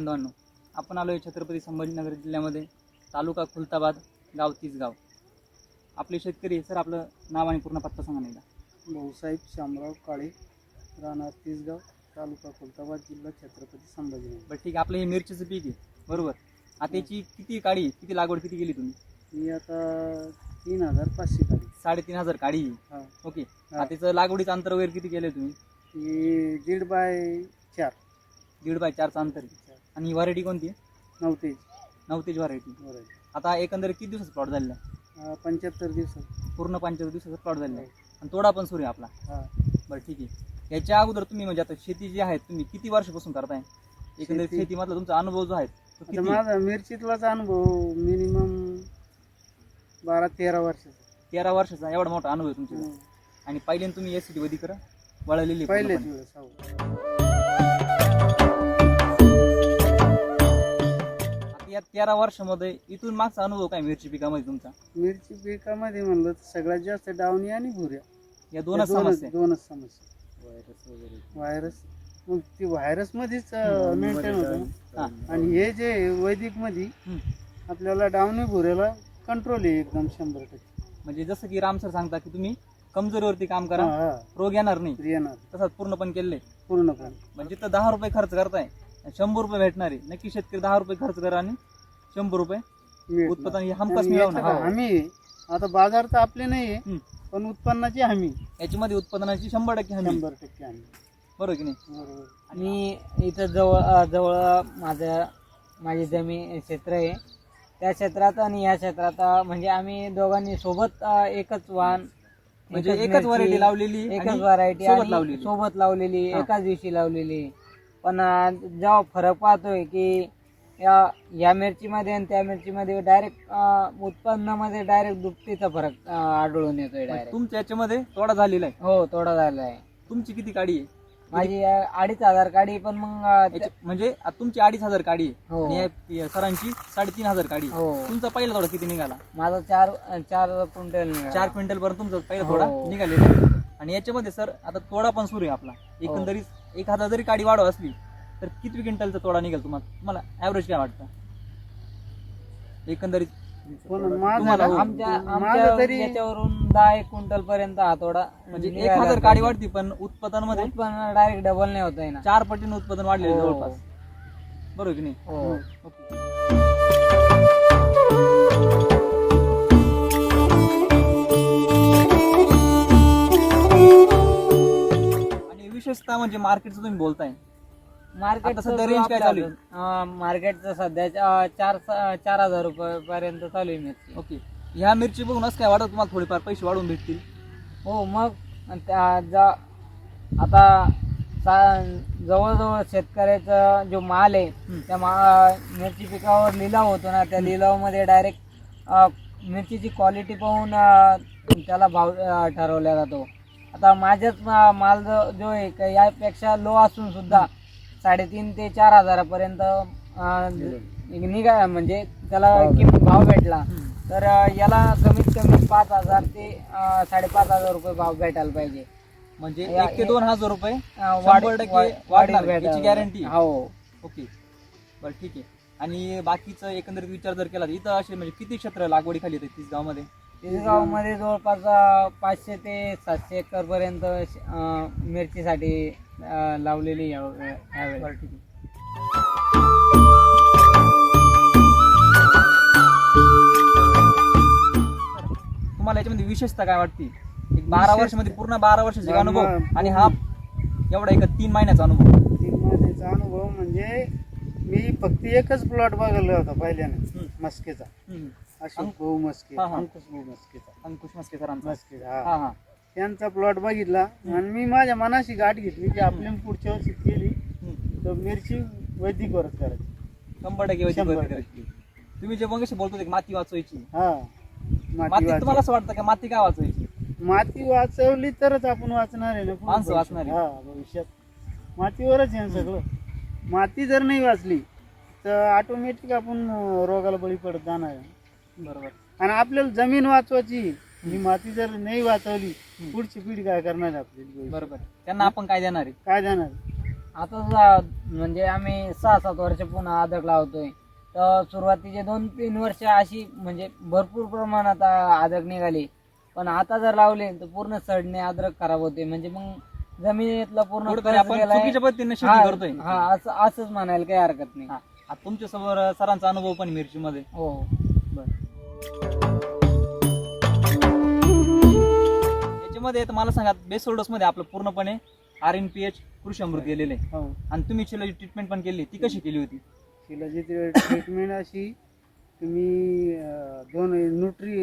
बांधवांनो आपण आलो आहे छत्रपती संभाजीनगर जिल्ह्यामध्ये तालुका खुलताबाद गाव तिसगाव. आपले शेतकरी सर आपलं नाव आणि पूर्ण पत्ता सांगा नाही का भाऊसाहेब शामराव काळे राहणार तिसगाव तालुका खुलताबाद जिल्हा छत्रपती संभाजीनगर. बरं ठीक आहे आपलं हे मिरचीचं पीक आहे बरोबर? आता याची किती काढी किती लागवड किती केली तुम्ही? मी आता तीन हजार पाचशे काढी साडेतीन हजार काढी हा. ओके. आता त्याचं लागवडीचं अंतर वगैरे किती केलं तुम्ही? दीड बाय चार. दीड बाय चारचं अंतर. आणि व्हरायटी कोणती? आहे नव्हते नवतेज व्हरायटी आता एकंदरीत किती दिवसाचा प्लॉट झालेला आहे? पंच्याहत्तर दिवसात पूर्ण पंच्याहत्तर दिवसाचा प्लॉट झालेला आहे. आणि तोडा पण सुरू आहे आपला. हा. बरं ठीक आहे. याच्या अगोदर तुम्ही म्हणजे आता शेती जी आहे तुम्ही किती वर्षापासून करताय? एकंदरीत शेती- शेतीमधला तुमचा अनुभव जो आहे तो आता किती? माझा मिरचीतलाच अनुभव मिनिमम बारा तेरा वर्षाचा. तेरा वर्षाचा एवढा मोठा अनुभव आहे तुमचा आणि पहिल्यांदा तुम्ही एस सी वळलेली आहे पहिलेच पूर्णपणे. वेळेस हो. या तेरा वर्षामध्ये इथून मागचा अनुभव काय मिरची पिकामध्ये तुमचा? मिरची पिकामध्ये म्हणलं तर सगळ्यात जास्त डावणी आणि भुऱ्या या दोनच या समस्या. दोनच समस्या. व्हायरस वगैरे. व्हायरस मग ती व्हायरस मध्येच मेंटेन होतं हा. आणि हे जे वैदिकमध्ये हम्म. आपल्याला डावणी भुऱ्याला कंट्रोल आहे एकदम शंभर टक्के. म्हणजे जसं की राम सर सांगता की तुम्ही कमजोरीवरती काम करा हा. रोग येणार नाही. येणार. तसंच पूर्णपणे केलेलं आहे. पूर्णपणे. म्हणजे तर दहा रुपये खर्च करताय. शंभर रुपये भेटणार आहे नक्की शेतकरी दहा रुपये खर्च करा आणि शंभर रुपये. उत्पादन हे हमखास आणि मिळवणार हमी आहे. आता बाजार तर आपले नाही. पण उत्पन्नाची हमी याच्यामध्ये उत्पादनाची शंभर टक्के हमी. शंभर टक्के हमी बरोबर की नाही मी इथं जवळ जवळ माझं माझी जमीन क्षेत्र आहे त्या क्षेत्रात आणि या क्षेत्रात म्हणजे आम्ही दोघांनी सोबत एकच वाहन म्हणजे एकच व्हरायटी लावलेली एकच आणि व्हरायटी सोबत लावलेली. सोबत लावलेली हा. एकाच दिवशी लावलेली पण जेव्हा फरक पाहतोय की या या मिरचीमध्ये आणि त्या मिरचीमध्ये डायरेक्ट उत्पन्नामध्ये डायरेक्ट दुपटीचा फरक आढळून येतोय डायरेक्ट तुमच्या याच्यामध्ये तोडा झालेला आहे? हो थोडा झाला आहे. तुमची किती काडी आहे? माझी अडीच हजार काढी पण मग म्हणजे तुमची अडीच हजार काडी आहे. हो. सरांची साडेतीन हजार काडी. हो. तुमचा पहिला थोडा किती निघाला? माझा चार चार क्विंटल. चार क्विंटल पर्यंत तुमचा पहिला हो. थोडा निघालेला आहे. आणि याच्यामध्ये सर आता तोडा पण सुरू आहे आपला हो. एकंदरीत एक हजार जरी काडी वाढव असली तर किती क्विंटलचा तोडा निघेल तुम्हाला तुम्हाला ऍव्हरेज काय वाटतं एकंदरीत पण माझं तुम्हाला ना- आमच्या माझं आमच्या तरी याच्यावरून दहा एक क्विंटल पर्यंत हातोडा म्हणजे एक हजार काडी. वाढती पण उत्पादनामध्ये उत्पन्न डायरेक्ट डबल नाही होत आहे ना चार पटीने उत्पादन वाढलेलं आहे हो. जवळपास बरोबर की नाही हो ओके. विशेषतः म्हणजे मार्केटचं तुम्ही बोलताय. मार्केट आता सध्या range काय चालू मार्केटचं सध्या अं, चार चार हजार रुपये पर्यंत चालू आहे मिरची. ओके. ह्या मिरची बघून असं काय वाटत तुम्हाला? थोडेफार पैसे वाढवून भेटतील. हो मग त्या- जा- आता सा- जवळजवळ शेतकऱ्याचा जो माल आहे हम्म. त्या मा मिरची पिकावर लिलाव होतो ना त्या लिलावामध्ये डायरेक्ट मिरचीची क्वालिटी पाहून अं, त्याला भाव अं, ठरवला जातो. आता माझ्याच मा- माल जो जो आहे का यापेक्षा लो असून सुद्धा साडेतीन ते चार हजारापर्यंत अं, निघा म्हणजे त्याला किंमत भाव भेटला. तर अं, याला कमीत कमी पाच हजार ते अं, साडेपाच हजार रुपये भाव भेटायला पाहिजे. म्हणजे या- एक ते दोन हजार रुपये अं, शंभर टक्के वाढ- वाढणार भेटायला याची गॅरंटी हो. ओके. बरं ठीक आहे. आणि बाकीचं एकंदरीत विचार जर केला तर इथं असे म्हणजे किती क्षेत्र लागवडी खाली येते तीस गावामध्ये? गावामध्ये जवळपास पाचशे ते सातशे एकर पर्यंत मिरचीसाठी लावलेली यावेळी. तुम्हाला याच्यामध्ये विशेषता काय वाटते? एक बारा विशेष- वर्षामध्ये पूर्ण बारा वर्षाचे अनुभव आणि हा एवढा एक तीन महिन्याचा अनुभव. तीन महिन्याचा अनुभव म्हणजे मी फक्त एकच प्लॉट बघायला होता पहिल्यानं. मस्केचा. अशोक अंक- भाऊ मस्के हा, हा. अंकुश भाऊ मस्केचा अंकुश मस्के सरांचा. मस्के हा. हा हा. त्यांचा प्लॉट बघितला आणि मी माझ्या मनाशी गाठ घेतली की आपल्या पुढच्या वर्षी केली हम्म. तर मिरची वैदिक वरच करायची. शंभर टक्के वैदिक शंभर वैदिक करायची. तुम्ही जे मग बोलतो माती वाचवायची. हा. माती माती तुम्हाला असं वाटतं का माती काय वाचवायची? माती वाचवली तरच आपण वाचणार आहे ना पुढे माणसं. वाचणार आहे. हा भविष्यात. मातीवरच आहे ना सगळं. माती जर नाही वाचली तर ऑटोमॅटिक आपण अं, रोगाला बळी पडत जाणार आहे. बरोबर. आणि आपल्याला जमीन वाचवायची ही माती जर नाही वाचवली पुढची पिढी काय करणार आपली? बरोबर. त्यांना आपण काय देणार आहे? काय जाणार आता जा- म्हणजे आम्ही सहा सात वर्ष पुन्हा अदरक लावतोय. तर सुरुवातीचे दोन तीन वर्ष अशी म्हणजे भरपूर प्रमाणात आ- अदरक निघाली. पण आता जर लावले तर पूर्ण सडणे अदरक खराब होते. म्हणजे मग जमिनीतला पूर्ण कुठेतरी आपण गेलाय. चुकीच्या पद्धतीने शेती करतोय. हा, असं असंच म्हणायला काही हरकत नाही. हा. आता तुमच्यासमोर सरांचा अनुभव पण मिरचीमध्ये. हो. याच्यामध्ये तर मला सांगा बेसल डोस मध्ये आपलं पूर्णपणे आर एन पी एच कृषी अमृत गेलेलं हो. आणि तुम्ही चिलाची ट्रीटमेंट पण केली ती कशी केली होती? शिलाची ट्रीटमेंट अशी तुम्ही अं, दोन न्यूट्री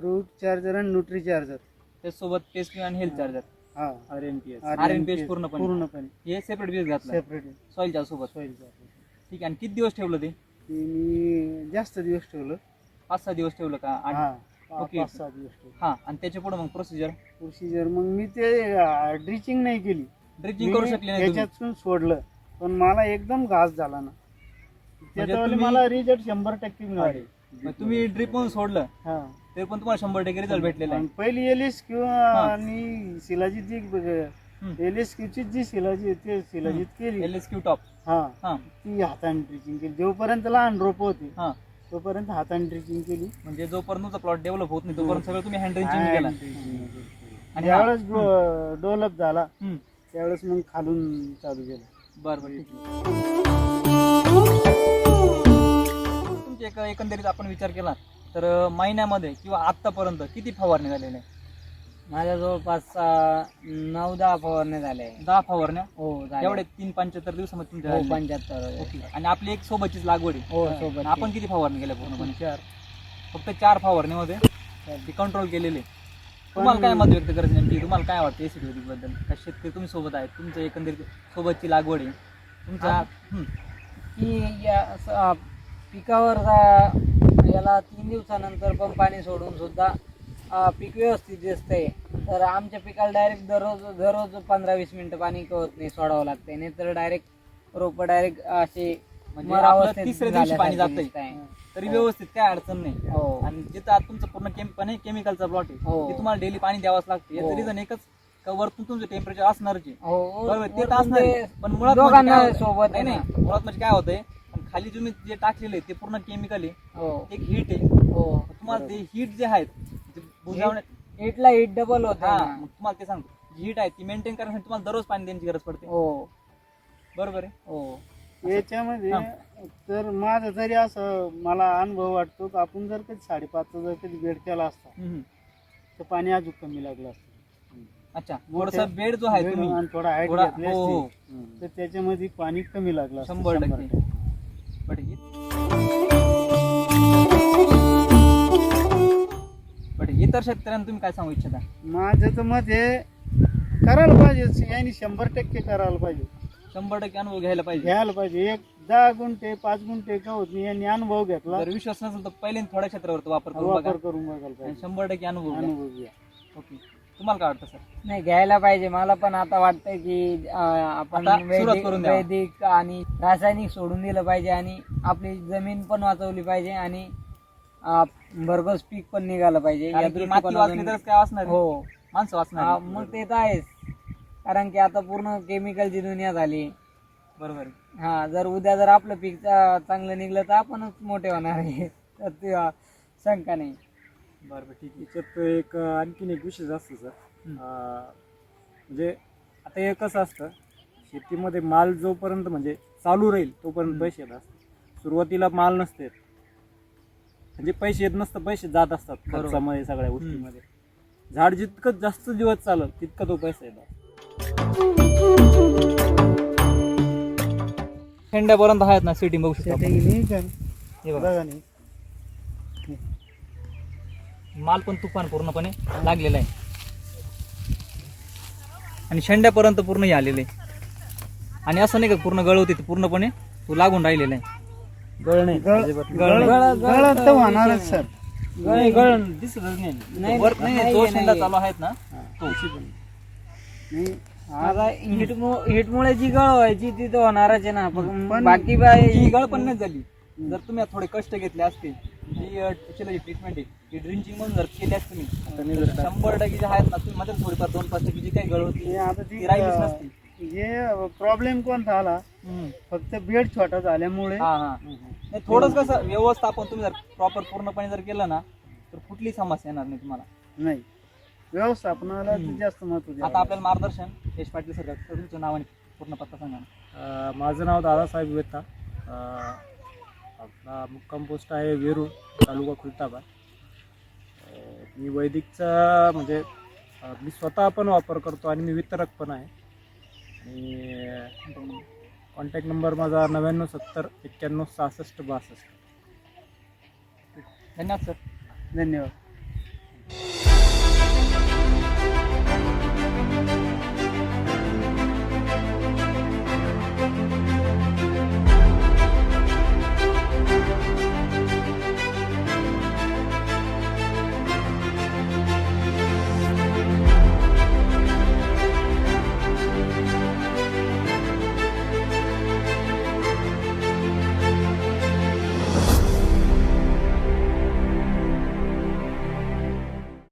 रूट चार्जर आणि न्यूट्री चार्जर त्याचसोबत पेस्ट आणि हेल्थ चार्जर हा. R N P R N P पूर्णपणे. पूर्णपणे. हे सेपरेट बेस घातलं. सेपरेट सॉईलच्या सोबत. सॉईल ठीक आहे आणि किती दिवस ठेवलं ते मी जास्त दिवस ठेवलं. पाच सहा दिवस ठेवलं का? हा पा- ओके. पाच दिवस हा आणि त्याच्या पुढे मग प्रोसिजर प्रोसिजर मग मी ते ड्रिचिंग नाही केली. ड्रिचिंग करू मी शकले नाही तुम्ही. त्याच्यातून सोडलं. पण मला एकदम घास झाला ना. त्याच्यावर तुम्ही- मला रिझल्ट शंभर टक्के मिळाले. मग तुम्ही ड्रिप म्हणून सोडलं? हा. तरी पण तुम्हाला शंभर टक्के रिझल्ट भेटलेला आहे. आणि पहिली एलिस किंवा हा. आणि शिलाजीत जी. एलिस ची जी शिलाजी ते शिलाजीत केली. एल एस क्यू टॉप हा. हा. ती हाताने ड्रिचिंग केली. जोपर्यंत लहान रोप होती हा. तोपर्यंत हाताने ड्रिचिंग केली. म्हणजे जोपर्यंत तुमचा प्लॉट डेव्हलप होत नाही तोपर्यंत सगळं तुम्ही हँड ड्रिचिंग केला. आणि ज्यावेळेस डेव्हलप झाला. त्यावेळेस मग खालून चालू केलं. बरं बरं ठीक आहे. तुमच्या एक एकंदरीत आपण विचार केला तर महिन्यामध्ये किंवा आतापर्यंत किती फवारणी झालेल्या आहे? माझ्या जवळपास नऊ दहा फवारण्या झाल्या. दहा फवारण्या? हो झाल्या. एवढे तीन पंच्याहत्तर दिवसामध्ये तुमच्या हो. पंच्याहत्तर ओके. आणि आपली एक सोबतचीच लागवड आहे. हो सोबत आणि आपण किती फवारणी केल्या पूर्णपणे? चार. फक्त चार फवारणीमध्ये ती कंट्रोल केलेले तुम्हाला काय मत व्यक्त करायचं नेमकी? तुम्हाला काय वाटतं एसिडबद्दल? का शेतकरी तुम्ही सोबत आहेत? तुमचं एकंदरीत सोबतची लागवड आहे. तुमच्या हं. की या पिकावर याला तीन दिवसानंतर पण पाणी सोडून सुद्धा पीक व्यवस्थित दिसतंय तर आमच्या पिकाला डायरेक्ट दररोज दररोज पंधरा वीस मिनिटं पाणी कळत नाही सोडावं लागतंय नाही तर डायरेक्ट रोप डायरेक्ट असे म्हणजे मरावस्थेत आपलं तिसऱ्या दिवशी पाणी झाल्यासारखे जातंय. दिसताय. तरी हो. व्यवस्थित काय अडचण नाही हो आणि जिथं आता तुमचं पूर्ण केम केमिकलचा प्लॉट आहे हो. ते तुम्हाला डेली पाणी द्यावंच लागतं याचं हो. रिझन एकच का वरतून तुमचं टेम्परेचर असणारच आहे हो बरोबर ते तर वरतून असणार आहे. ते पण मुळात म्हणजे दोघांना काय होतंय? सोबत नाही आहे नाही मुळात म्हणजे काय होतंय पण खाली तुम्ही जे टाकलेलं आहे ते पूर्ण केमिकल आहे हो एक हीट आहे हो तुम्हाला ते हीट जे आहेत हिटला हिट डबल होत हा तुम्हाला ते सांगतो. जी हीट आहे ती मेंटेन करण्यासाठी तुम्हाला दररोज पाणी देण्याची गरज पडते. हो. बरोबर आहे? हो. याच्यामध्ये. तर माझं तरी असं मला अनुभव वाटतो की आपण जर कधी साडेपाचचा जर कधी बेड केला असता. तर पाणी अजून कमी लागलं असतं. अच्छा थोडस बेड जो आहे तुम्ही आणि थोडा हाईट घेतली हो, हो. तर त्याच्यामध्ये पाणी कमी लागलं शंभर टक्के. इतर शेतकऱ्यांना तुम्ही काय सांगू इच्छिता? माझं तर मत हे करायला पाहिजे यांनी शंभर टक्के करायला पाहिजे. शंभर टक्के अनुभव घ्यायला पाहिजे. घ्यायला पाहिजे. एक दहा गुंठे पाच गुंठे का होत नाही यांनी अनुभव घेतला. जर विश्वास नसेल तर पहिले थोड्या क्षेत्रावर वापर करून बघा. वापर करून बघायला आणि पाहिजे. शंभर टक्के अनुभव घ्या. अनुभव घ्या. ओके. तुम्हाला काय वाटतं सर? नाही घ्यायला पाहिजे. मला पण आता वाटतंय की अं, आपण आता सुरुवात वैदिक करून द्यावं. वैदिक आणि रासायनिक सोडून दिलं पाहिजे आणि आपली जमीन पण वाचवली पाहिजे आणि भरघोस पीक पण निघालं पाहिजे या कारण की माती वाचली दृष्टिकोनातून तरच काय वाचणार आहे? हो माणसं वाचणार हा, आहे. मग ते तर आहेच कारण की आता पूर्ण केमिकलची दुनिया झाली बरोबर आहे. हा जर उद्या जर आपलं पीक चा- चांगलं निघलं तर आपणच मोठे होणार आहे तर ते अं, शंका नाही बरं बरं ठीक आहे याच्यात एक आणखीन एक विषय असतो सर हम्म. म्हणजे आता हे कसं असतं शेतीमध्ये माल जोपर्यंत म्हणजे चालू राहील तोपर्यंत हम्म. पैसे येत असतात सुरुवातीला माल नसते येत. म्हणजे पैसे येत नसतं पैसे जात असतात बरोबर. खर्चामध्ये सगळ्या गोष्टीमध्ये. झाड जितकं जास्त दिवस चालत तितका तो पैसा येतो. शेंड्यापर्यंत आहेत ना सिटिंग बघू शकतो आपण. हे बघा. माल पण तुफान पूर्णपणे लागलेला आहे. आणि शेंड्यापर्यंत पूर्ण हे आलेले आहे. आणि असं नाही का पूर्ण गळवते ते पूर्णपणे तो लागून राहिलेला आहे. गळ नाही. गळ- अजिबात गळ नाही. गळ- गळ तर होणारच सर. नाही, गळ दिसतच नाही. नाही, वर नाही नाही, तो नाही. शेंडा चालू आहेत ना? तो नाही आता हिट हिटमुळे जी गळ व्हायची ती तर होणारच आहे ना. पण बाकी बाय ही गळ पण नाही झाली. जर तुम्ही थोडे कष्ट घेतले असते जी ट्रीटमेंट आहे ती ड्रिंचिंग म्हणून जर केली असते तुम्ही शंभर टक्के जे आहेत ना तुम्ही मध्ये थोडीफार दोन पाच टक्के जी काही गळ होती ती राहिलीच नसती. हे प्रॉब्लेम आला हम्म. फक्त बेड छोटा झाल्यामुळे. हा हा. नाही थोडंच कसं व्यवस्थापन तुम्ही जर प्रॉपर पूर्णपणे जर केलं ना तर कुठली समस्या येणार नाही तुम्हाला. नाही. व्यवस्थापनाला हम्म. जास्त महत्त्व द्यावं आता आपल्याला मार्गदर्शन यश पाटील सर तुमचं नाव आणि पूर्ण पत्ता सांगा ना. अं, माझं नाव दादासाहेब वेता अं, आपला मुक्काम पोस्ट आहे वेरूळ तालुका खुलताबाद. अं, मी वैदिकचा म्हणजे अं, मी स्वतः पण वापर करतो आणि मी वितरक पण आहे. आणि कॉन्टॅक्ट नंबर माझा नव्याण्णव सत्तर एक्क्याण्णव सहासष्ट बासष्ट. धन्यवाद सर धन्यवाद.